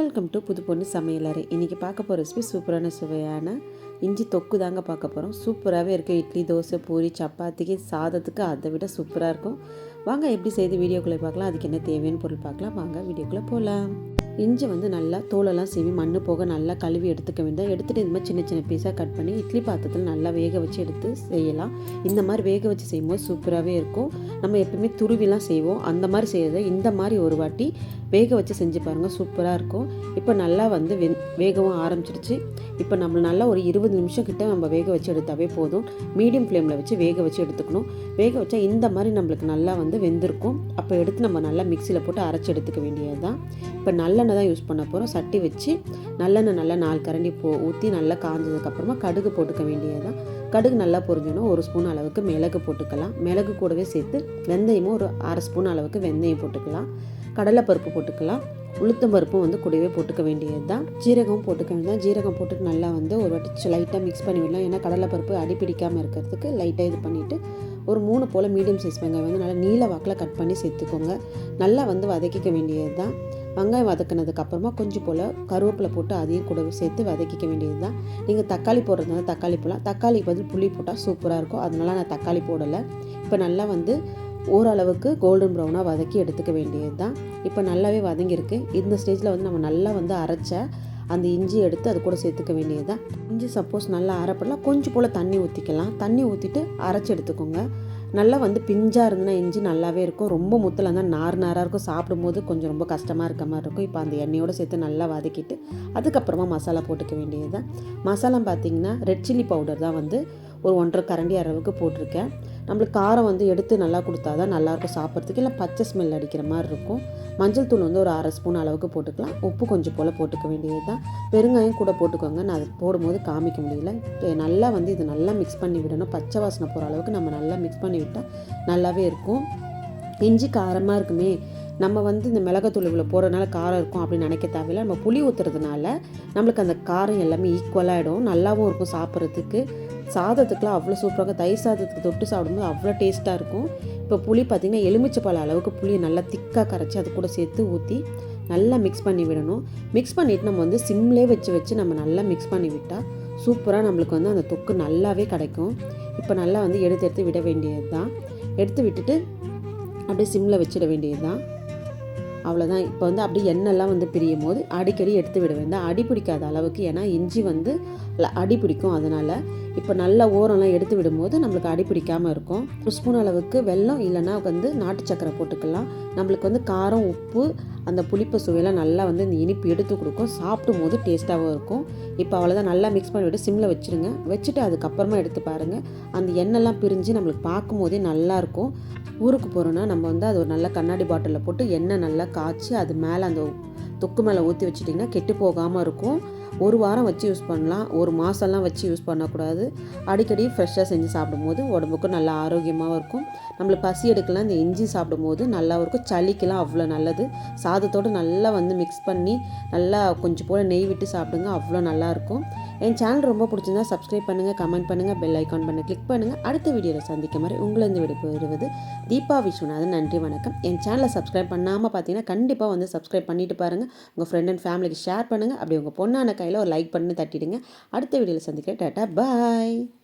Welcome to புது பொண்ணு சமையலறை இன்றைக்கி பார்க்க போகிற ரெசிபி சூப்பரான சுவையான இஞ்சி தொக்கு தாங்க பார்க்க போகிறோம் சூப்பராகவே இருக்குது இட்லி தோசை பூரி சப்பாத்திக்கு சாதத்துக்கு அதை விட சூப்பராக இருக்கும். வாங்க எப்படி செய்து வீடியோக்குள்ளே பார்க்கலாம். அதுக்கு என்ன தேவையான பொருள் பார்க்கலாம். வாங்க வீடியோக்குள்ளே போகலாம் இஞ்சி வந்து நல்லா தோலெல்லாம் சீவி மண் போக நல்லா கழுவி எடுத்துக்க வேண்டாம் எடுத்துகிட்டு இந்த மாதிரி சின்ன சின்ன பீஸாக கட் பண்ணி இட்லி பாத்திரத்தில் நல்லா வேக வச்சு எடுத்து செய்யலாம். இந்த மாதிரி வேக வச்சு செய்யும்போது சூப்பராகவே இருக்கும். நம்ம எப்பவுமே துருவிலாம் செய்வோம். அந்த மாதிரி செய்கிறத இந்த மாதிரி ஒரு வாட்டி வேக வச்சு செஞ்சு பாருங்கள் சூப்பராக இருக்கும். இப்போ நல்லா வந்து வெ வேகவும் ஆரம்பிச்சிடுச்சு இப்போ நம்ம நல்லா ஒரு இருபது நிமிஷம் கிட்ட நம்ம வேக வச்சு எடுத்தாவே போதும். மீடியம் ஃப்ளேமில் வச்சு வேக வச்சு எடுத்துக்கணும். வேக வச்சா இந்த மாதிரி நம்மளுக்கு நல்லா வந்து வெந்திருக்கும். அப்போ எடுத்து நம்ம நல்லா மிக்சியில் போட்டு அரைச்சி எடுத்துக்க வேண்டியது தான் இப்போ நல்லெண்ணெய் தான் யூஸ் பண்ண போகிறோம் சட்டி வச்சு நல்லெண்ணெய் நல்லா நாலு கரண்டி போ ஊற்றி நல்லா காஞ்சதுக்கப்புறமா கடுகு போட்டுக்க வேண்டியது தான் கடுகு நல்லா பொரிஞ்சோன்னா ஒரு ஸ்பூன் அளவுக்கு மிளகு போட்டுக்கலாம். மிளகு கூடவே சேர்த்து வெந்தயமும் ஒரு அரை ஸ்பூன் அளவுக்கு வெந்தயம் போட்டுக்கலாம். கடலைப்பருப்பு போட்டுக்கலாம். உளுத்தம் பருப்பும் வந்து கூடவே போட்டுக்க வேண்டியது தான் ஜீரகம் போட்டுக்க வேண்டியது ஜீரகம் போட்டுட்டு நல்லா வந்து ஒரு வாட்டி லைட்டாக மிக்ஸ் பண்ணி விடலாம். ஏன்னா கடலைப்பருப்பு அடி பிடிக்காமல் இருக்கிறதுக்கு லைட்டாக இது பண்ணிவிட்டு ஒரு மூணு போல் மீடியம் சைஸ் வெங்காயம் வந்து நல்லா நீல வாக்கில் கட் பண்ணி சேர்த்துக்கோங்க. நல்லா வந்து வதக்கிக்க வேண்டியது தான் வெங்காயம் வதக்கினதுக்கு அப்புறமா கொஞ்சம் போல் கருவேப்பிலை போட்டு அதையும் கூட சேர்த்து வதக்கிக்க வேண்டியது தான் நீங்கள் தக்காளி போடுறதுனால தக்காளி போடலாம். தக்காளி பதில் புளி போட்டால் சூப்பராக இருக்கும். அதனால நான் தக்காளி போடலை. இப்போ நல்லா வந்து ஓரளவுக்கு கோல்டன் ப்ரௌனாக வதக்கி எடுத்துக்க வேண்டியது தான் இப்போ நல்லாவே வதங்கியிருக்கு. இந்த ஸ்டேஜில் வந்து நம்ம நல்லா வந்து அரைச்ச அந்த இஞ்சி எடுத்து அது கூட சேர்த்துக்க வேண்டியது தான் இஞ்சி சப்போஸ் நல்லா அரைப்படலாம். கொஞ்சம் போல் தண்ணி ஊற்றிக்கலாம் தண்ணி ஊற்றிட்டு அரைச்சி எடுத்துக்கோங்க. நல்லா வந்து பிஞ்சாக இருந்ததுன்னா இஞ்சி நல்லாவே இருக்கும். ரொம்ப முத்தில் இருந்தால் நார் நாராக இருக்கும். சாப்பிடும்போது கொஞ்சம் ரொம்ப கஷ்டமாக இருக்க மாதிரி இருக்கும். இப்போ அந்த எண்ணெயோடு சேர்த்து நல்லா வதக்கிட்டு அதுக்கப்புறமா மசாலா போட்டுக்க வேண்டியது தான் மசாலா பார்த்திங்கன்னா ரெட் சில்லி பவுடர் தான் வந்து ஒரு ஒன்றரை கரண்டி அளவுக்கு போட்டிருக்கேன். நம்மளுக்கு காரம் வந்து எடுத்து நல்லா கொடுத்தா தான் நல்லாயிருக்கும் சாப்பிட்றதுக்கு. இல்லை பச்சை ஸ்மெல் அடிக்கிற மாதிரி இருக்கும். மஞ்சள் தூள் வந்து ஒரு அரை ஸ்பூன் அளவுக்கு போட்டுக்கலாம். உப்பு கொஞ்சம் போல் போட்டுக்க வேண்டியது தான் பெருங்காயம் கூட போட்டுக்கோங்க. நான் அது போடும்போது காமிக்க முடியல. நல்லா வந்து இது நல்லா மிக்ஸ் பண்ணி விடணும். பச்சை வாசனை போகிற அளவுக்கு நம்ம நல்லா மிக்ஸ் பண்ணி விட்டால் நல்லாவே இருக்கும். இஞ்சி காரமாக இருக்குமே. நம்ம வந்து இந்த மிளகாத்தூள் இவ்வளோ போடுறதுனால காரம் இருக்கும் அப்படின்னு நினைக்க தேவையில்லை. நம்ம புளி ஊற்றுறதுனால நம்மளுக்கு அந்த காரம் எல்லாமே ஈக்குவலாகிடும் நல்லாவும் இருக்கும் சாப்பிட்றதுக்கு. சாதத்துக்குலாம் அவ்வளோ சூப்பராக தயிர் சாதத்துக்கு தொட்டு சாப்பிடும்போது அவ்வளோ டேஸ்ட்டாக இருக்கும். இப்போ புளி பார்த்திங்கன்னா எலுமிச்சை அளவுக்கு புளியை நல்லா திக்காக கரைச்சி அது கூட சேர்த்து ஊற்றி நல்லா மிக்ஸ் பண்ணி விடணும். மிக்ஸ் பண்ணிவிட்டு நம்ம வந்து சிம்லே வச்சு வச்சு நம்ம நல்லா மிக்ஸ் பண்ணி விட்டால் சூப்பராக நம்மளுக்கு வந்து அந்த தொக்கு நல்லாவே கிடைக்கும். இப்போ நல்லா வந்து எடுத்து எடுத்து விட வேண்டியது தான் எடுத்து விட்டுட்டு அப்படியே சிம்மில் வச்சிட வேண்டியது தான் அவ்வளோதான் இப்போ வந்து அப்படியே எண்ணெய்லாம் வந்து பிரியும் போது அடிக்கடி எடுத்து விட வேண்டாம். அடி பிடிக்காத அளவுக்கு ஏன்னா இஞ்சி வந்து அடி பிடிக்கும் அதனால் இப்போ நல்ல ஓரம்லாம் எடுத்து விடும்போது நம்மளுக்கு அடி பிடிக்காமல் இருக்கும். ஒரு ஸ்பூன் அளவுக்கு வெல்லம் இல்லைன்னா வந்து நாட்டு சக்கரை போட்டுக்கலாம். நம்மளுக்கு வந்து காரம் உப்பு அந்த புளிப்பு சுவையெல்லாம் நல்லா வந்து இந்த இனிப்பு எடுத்து கொடுக்கும். சாப்பிடும் போது டேஸ்ட்டாகவும் இருக்கும். இப்போ அவ்வளோதான் நல்லா மிக்ஸ் பண்ணிவிட்டு சிம்மில் வச்சுருங்க. வச்சுட்டு அதுக்கப்புறமா எடுத்து பாருங்கள் அந்த எண்ணெய்லாம் பிரிஞ்சு நம்மளுக்கு பார்க்கும் போதே நல்லாயிருக்கும் ஊருக்கு போகிறோன்னா நம்ம வந்து அது ஒரு நல்ல கண்ணாடி பாட்டிலில் போட்டு எண்ணெய் நல்லா காய்ச்சி அது மேலே அந்த தொக்கு மேலே ஊற்றி வச்சிட்டிங்கன்னா கெட்டு போகாமல் இருக்கும். ஒரு வாரம் வச்சு யூஸ் பண்ணலாம். ஒரு மாதம்லாம் வச்சு யூஸ் பண்ணக்கூடாது. அடிக்கடி ஃப்ரெஷ்ஷாக செஞ்சு சாப்பிடும்போது உடம்புக்கும் நல்லா ஆரோக்கியமாகவும் இருக்கும். நம்மளுக்கு பசி எடுக்கலாம் இந்த இஞ்சி சாப்பிடும்போது நல்லாவும் இருக்கும். சளிக்கெலாம் அவ்வளோ நல்லது. சாதத்தோடு நல்லா வந்து மிக்ஸ் பண்ணி நல்லா கொஞ்சம் போல் நெய் விட்டு சாப்பிடுங்க. அவ்வளோ நல்லாயிருக்கும் என் சேனல் ரொம்ப பிடிச்சிருந்தா சப்ஸ்கிரைப் பண்ணுங்கள் கமெண்ட் பண்ணுங்கள் பெல் ஐக்கான் பண்ண கிளிக் பண்ணுங்கள் அடுத்த வீடியோவில் சந்திக்க மாதிரி உங்களிருந்து விடைபெறுவது தீபா விஸ்வநாதன். நன்றி வணக்கம். என் சேனலை சப்ஸ்கிரைப் பண்ணாமல் பார்த்தீங்கன்னா கண்டிப்பாக வந்து சப்ஸ்கிரைப் பண்ணிட்டு பாருங்கள் உங்கள் ஃப்ரெண்ட் அண்ட் ஃபேமிலிக்கு ஷேர் பண்ணுங்கள் அப்படி உங்கள் பொண்ணான கை கீழே ஒரு லைக் பண்ணி தட்டிடுங்க. அடுத்த வீடியோவில் சந்திக்கிறேன். Tata bye.